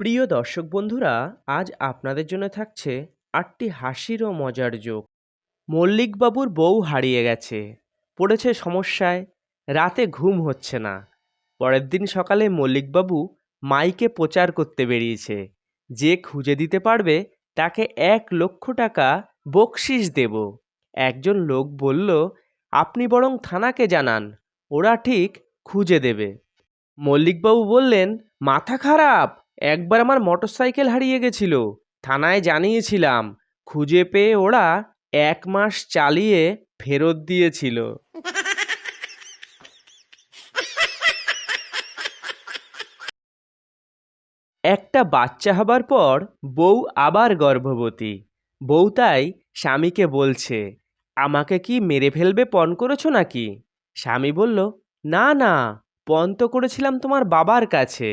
প্রিয় দর্শক বন্ধুরা, আজ আপনাদের জন্য থাকছে আটটি হাসির ও মজার জোক মল্লিকবাবুর বউ হারিয়ে গেছে, পড়েছে সমস্যায়, রাতে ঘুম হচ্ছে না। পরের দিন সকালে মল্লিকবাবু মাইকে প্রচার করতে বেরিয়েছে। যে খুঁজে দিতে পারবে, তাকে এক লক্ষ টাকা বকশিস দেব। একজন লোক বলল, আপনি বরং থানাকে জানান, ওরা ঠিক খুঁজে দেবে। মল্লিকবাবু বললেন, মাথা খারাপ! একবার আমার মোটরসাইকেল হারিয়ে গেছিল। থানায় জানিয়েছিলাম, খুঁজে পেয়ে ওরা এক মাস চালিয়ে ফেরত দিয়েছিল। একটা বাচ্চা হবার পর বউ আবার গর্ভবতী। বউ তাই স্বামীকে বলছে, আমাকে কি মেরে ফেলবে পণ করেছ নাকি? স্বামী বলল, না না, পণ তো করেছিলাম তোমার বাবার কাছে।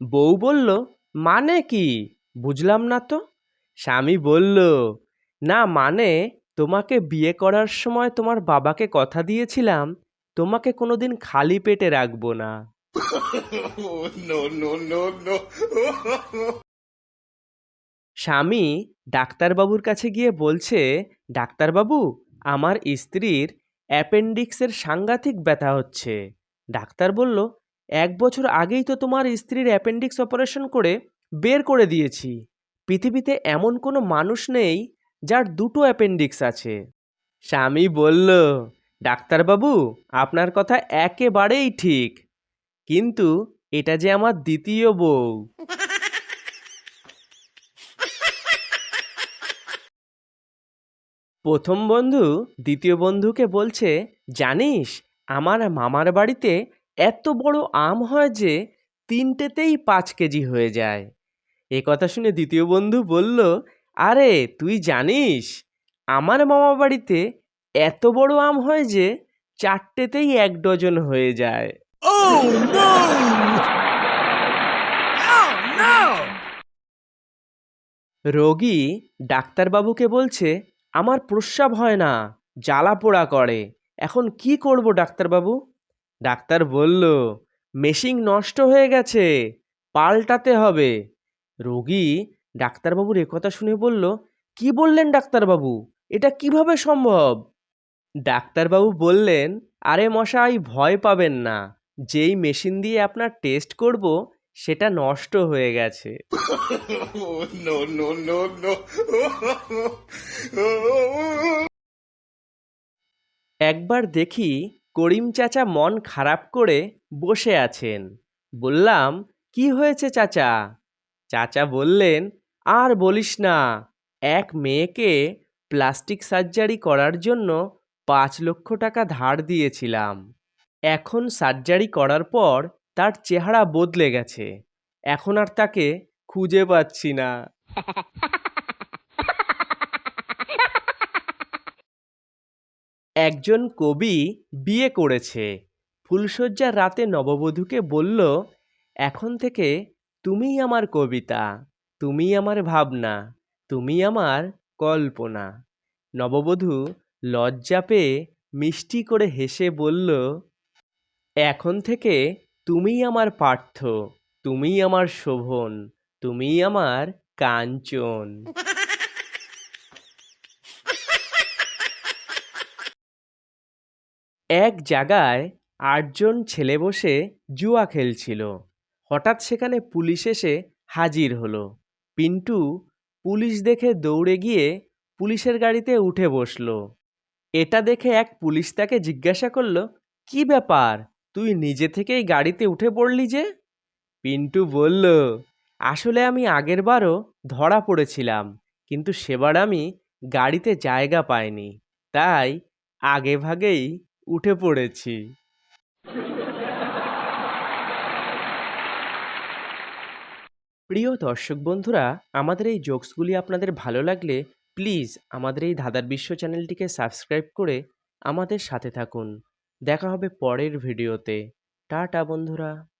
বউ বলল মানে কি? বুঝলাম না তো? স্বামী বলল না মানে তোমাকে বিয়ে করার সময় তোমার বাবাকে কথা দিয়েছিলাম তোমাকে কোনোদিন খালি পেটে রাখব না। No, no, no, no. স্বামী ডাক্তারবাবুর কাছে গিয়ে বলছে ডাক্তারবাবু আমার স্ত্রীর অ্যাপেন্ডিক্সের সাংঘাতিক ব্যথা হচ্ছে। ডাক্তার বলল এক বছর আগেই তো তোমার স্ত্রীর অ্যাপেন্ডিক্স অপারেশন করে বের করে দিয়েছি। পৃথিবীতে এমন কোনো মানুষ নেই যার দুটো অ্যাপেন্ডিক্স আছে। স্বামী বলল, ডাক্তারবাবু, আপনার কথা একেবারেই ঠিক। কিন্তু এটা যে আমার দ্বিতীয় বউ। প্রথম বন্ধু দ্বিতীয় বন্ধুকে বলছে, জানিস, আমার মামার বাড়িতে এত বড় আম হয় যে তিনটেতেই পাঁচ কেজি হয়ে যায়। এ কথা শুনে দ্বিতীয় বন্ধু বলল আরে তুই জানিস আমার মামা বাড়িতে এত বড় আম হয় যে চারটেতেই এক ডজন হয়ে যায়। Oh! রোগী ডাক্তারবাবুকে বলছে আমার প্রস্রাব হয় না জ্বালা পোড়া করে। এখন কি করব ডাক্তারবাবু? ডাক্তার বলল মেশিন নষ্ট হয়ে গেছে পাল্টাতে হবে। রোগী ডাক্তারবাবুর একথা শুনে বলল কি বললেন ডাক্তারবাবু? এটা কীভাবে সম্ভব? ডাক্তারবাবু বললেন আরে মশাই ভয় পাবেন না। যেই মেশিন দিয়ে আপনার টেস্ট করব সেটা নষ্ট হয়ে গেছে. একবার দেখি করিম চাচা মন খারাপ করে বসে আছেন। বললাম, কি হয়েছে চাচা? চাচা বললেন, আর বলিস না, এক মেয়েকে প্লাস্টিক সার্জারি করার জন্য পাঁচ লক্ষ টাকা ধার দিয়েছিলাম। এখন সার্জারি করার পর তার চেহারা বদলে গেছে। এখন আর তাকে খুঁজে পাচ্ছি না। একজন কবি বিয়ে করেছে। ফুলশয্যার রাতে নববধূকে বলল, এখন থেকে তুমিই আমার কবিতা তুমি আমার ভাবনা তুমি আমার কল্পনা। নববধূ লজ্জা পেয়ে মিষ্টি করে হেসে বলল, এখন থেকে তুমিই আমার পার্থ, তুমিই আমার শোভন তুমি আমার কাঞ্চন। এক জায়গায় আটজন ছেলে বসে জুয়া খেলছিল। হঠাৎ সেখানে পুলিশ এসে হাজির হলো। পিন্টু পুলিশ দেখে দৌড়ে গিয়ে পুলিশের গাড়িতে উঠে বসল। এটা দেখে এক পুলিশ তাকে জিজ্ঞাসা করল, কি ব্যাপার? তুই নিজে থেকেই গাড়িতে উঠে পড়লি যে? পিন্টু বলল, আসলে আমি আগেরবারও ধরা পড়েছিলাম, কিন্তু সেবার আমি গাড়িতে জায়গা পাইনি। তাই আগে ভাগেই উঠে পড়েছি। প্রিয় দর্শক বন্ধুরা, আমাদের এই জোকসগুলি আপনাদের ভালো লাগলে প্লিজ আমাদের এই ধাঁধার বিশ্ব চ্যানেলটিকে সাবস্ক্রাইব করে আমাদের সাথে থাকুন। দেখা হবে পরের ভিডিওতে। টাটা বন্ধুরা।